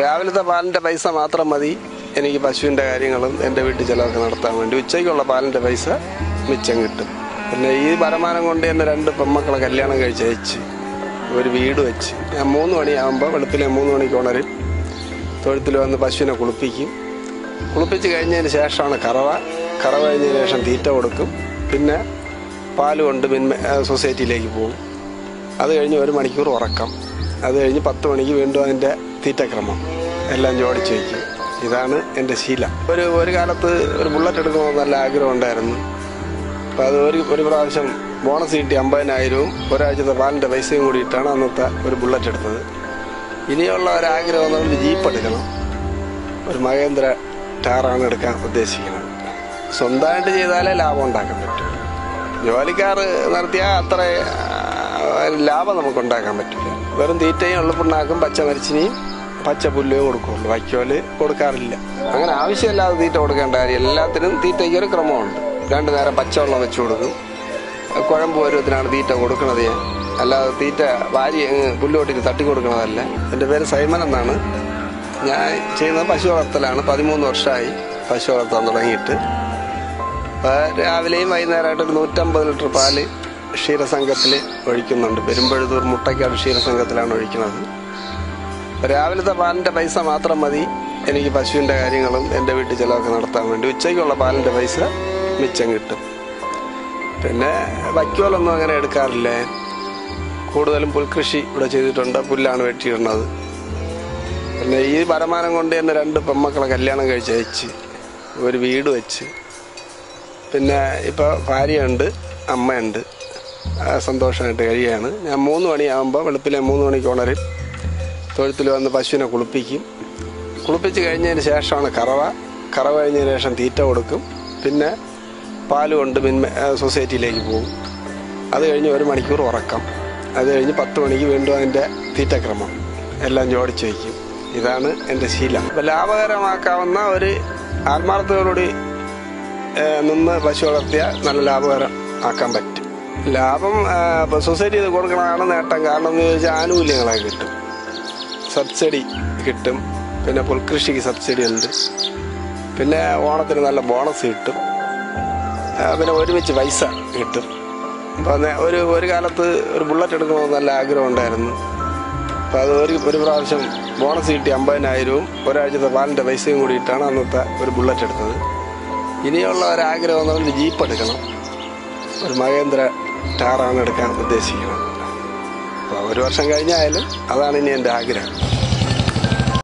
രാവിലത്തെ പാലിന്റെ പൈസ മാത്രം മതി. എനിക്ക് പശുവിന്റെ കാര്യങ്ങളും എന്റെ വീട്ടിൽ ചിലവൊക്കെ നടത്താൻ വേണ്ടി ഉച്ചയ്ക്കുള്ള പാലിന്റെ പൈസ മിച്ചം കിട്ടും. പിന്നെ ഈ വരുമാനം കൊണ്ട് എന്റെ രണ്ട് പെമ്മക്കളെ കല്യാണം കഴിച്ച് അയച്ച് ഒരു വീട് വെച്ച്. ഞാൻ മൂന്ന് മണിയാകുമ്പോൾ വെളുപ്പിലെ മൂന്ന് മണിക്ക് ഉണരും. തൊഴുത്തിൽ വന്ന് പശുവിനെ കുളിപ്പിക്കും. കുളിപ്പിച്ച് കഴിഞ്ഞതിന് ശേഷമാണ് കറവ. കറവ കഴിഞ്ഞതിന് ശേഷം തീറ്റ കൊടുക്കും. പിന്നെ പാൽ കൊണ്ട് മിന്മ സൊസൈറ്റിയിലേക്ക് പോകും. അത് കഴിഞ്ഞ് ഒരു മണിക്കൂർ ഉറക്കം. അത് കഴിഞ്ഞ് പത്ത് മണിക്ക് വീണ്ടും അതിന്റെ തീറ്റക്രമം. എല്ലാം ജോഡിച്ച് വയ്ക്കും ഇതാണ് എന്റെ ശീല. ഒരു ഒരു കാലത്ത് ഒരു ബുള്ളറ്റ് എടുക്കണമെന്ന് നല്ല ആഗ്രഹം ഉണ്ടായിരുന്നു. അപ്പോൾ അത് ഒരു ഒരു പ്രാവശ്യം ബോണസ് കിട്ടി അമ്പതിനായിരവും ഒരാഴ്ചത്തെ പാലിന്റെ പൈസയും കൂടിയിട്ടാണ് അന്നത്തെ ഒരു ബുള്ളറ്റ് എടുത്തത്. ഇനിയുള്ള ഒരാഗ്രഹം എന്ന് പറഞ്ഞാൽ ജീപ്പ് എടുക്കണം. ഒരു മഹേന്ദ്ര ടാറാണ് എടുക്കാൻ ഉദ്ദേശിക്കുന്നത്. സ്വന്തമായിട്ട് ചെയ്താലേ ലാഭം ഉണ്ടാക്കാൻ പറ്റും. ജോലിക്കാർ നടത്തിയാൽ അത്ര ലാഭം നമുക്ക് ഉണ്ടാക്കാൻ പറ്റില്ല. വെറും തീറ്റയും ഉള്ളപ്പുണ്ടാക്കും പച്ച മരിച്ചിനിയും പച്ച പുല്ലും കൊടുക്കുള്ളൂ. വൈക്കോൽ കൊടുക്കാറില്ല. അങ്ങനെ ആവശ്യമില്ലാതെ തീറ്റ കൊടുക്കേണ്ട കാര്യം എല്ലാത്തിനും തീറ്റയ്ക്ക് ഒരു ക്രമമുണ്ട്. രണ്ടു നേരം പച്ചവെള്ളം വെച്ച് കൊടുക്കും. കുഴമ്പ് പരുവത്തിനാണ് തീറ്റ കൊടുക്കുന്നത് അല്ലാതെ തീറ്റ വാരി പുല്ലോട്ടിട്ട് തട്ടി കൊടുക്കുന്നതല്ല. എന്റെ പേര് സൈമൻ എന്നാണ്. ഞാൻ ചെയ്യുന്നത് പശു വളർത്തലാണ്. പതിമൂന്ന് വർഷമായി പശു വളർത്താൻ തുടങ്ങിയിട്ട്. രാവിലെയും വൈകുന്നേരമായിട്ട് ഒരു നൂറ്റമ്പത് ലിറ്റർ പാൽ ക്ഷീരസംഘത്തിൽ ഒഴിക്കുന്നുണ്ട്. പെരുമ്പഴുതൂർ മുട്ടയ്ക്കാട് ക്ഷീരസംഘത്തിലാണ് ഒഴിക്കുന്നത്. രാവിലത്തെ പാലിന്റെ പൈസ മാത്രം മതി. എനിക്ക് പശുവിന്റെ കാര്യങ്ങളും എന്റെ വീട്ടിൽ ചിലവൊക്കെ നടത്താൻ വേണ്ടി ഉച്ചയ്ക്കുള്ള പാലിന്റെ പൈസ മിച്ചം കിട്ടും. പിന്നെ വൈക്കോലൊന്നും അങ്ങനെ എടുക്കാറില്ല. കൂടുതലും പുൽകൃഷി ഇവിടെ ചെയ്തിട്ടുണ്ട്. പുല്ലാണ് വെട്ടിയിടുന്നത്. പിന്നെ ഈ വരുമാനം കൊണ്ട് തന്നെ രണ്ട് പെമ്മക്കളെ കല്യാണം കഴിച്ച് അയച്ച് ഒരു വീട് വെച്ച്. പിന്നെ ഇപ്പോൾ ഭാര്യയുണ്ട് അമ്മയുണ്ട്. സന്തോഷമായിട്ട് കഴിയുകയാണ് ഞാൻ മൂന്ന് മണിയാകുമ്പോൾ വെളുപ്പിലെ മൂന്ന് മണിക്ക് ഉണരും. തൊഴുത്തിൽ വന്ന് പശുവിനെ കുളിപ്പിക്കും. കുളിപ്പിച്ച് കഴിഞ്ഞതിന് ശേഷമാണ് കറവ. കറവ കഴിഞ്ഞതിന് ശേഷം തീറ്റ കൊടുക്കും. പിന്നെ പാൽ കൊണ്ട് മിന്മ സൊസൈറ്റിയിലേക്ക് പോകും. അത് കഴിഞ്ഞ് ഒരു മണിക്കൂർ ഉറക്കം. അത് കഴിഞ്ഞ് പത്ത് മണിക്ക് വീണ്ടും അതിന്റെ തീറ്റക്രമം. എല്ലാം ജോടിച്ച് വയ്ക്കും. ഇതാണ് എന്റെ ശീലം. അപ്പം ലാഭകരമാക്കാവുന്ന ഒരു ആത്മാർത്ഥതയോടുകൂടി നിന്ന് പശു വളർത്തിയാൽ നല്ല ലാഭകരം ആക്കാൻ പറ്റും. ലാഭം സൊസൈറ്റി കൊടുക്കണതാണ് നേട്ടം. കാരണം എന്ന് ചോദിച്ചാൽ ആനുകൂല്യങ്ങളൊക്കെ കിട്ടും. സബ്സിഡി കിട്ടും. പിന്നെ പുൽകൃഷിക്ക് സബ്സിഡി ഉണ്ട്. പിന്നെ ഓണത്തിന് നല്ല ബോണസ് കിട്ടും. പിന്നെ ഒരുമിച്ച് പൈസ കിട്ടും. അപ്പം ഒരു ഒരു കാലത്ത് ഒരു ബുള്ളറ്റ് എടുക്കണമെന്ന് നല്ല ആഗ്രഹം ഉണ്ടായിരുന്നു. അപ്പോൾ അത് ഒരു ഒരു പ്രാവശ്യം ബോണസ് കിട്ടി അമ്പതിനായിരവും. ഒരാഴ്ചത്തെ പാലിന്റെ പൈസയും കൂടിയിട്ടാണ് അന്നത്തെ ഒരു ബുള്ളറ്റ് എടുത്തത്. ഇനിയുള്ള ഒരാഗ്രഹം എന്ന് പറഞ്ഞാൽ ജീപ്പ് എടുക്കണം. ഒരു മഹേന്ദ്ര ടാറാണ് എടുക്കാൻ ഉദ്ദേശിക്കുന്നത്. ഒരു വർഷം കഴിഞ്ഞായാലും അതാണ് ഇനി എന്റെ ആഗ്രഹം.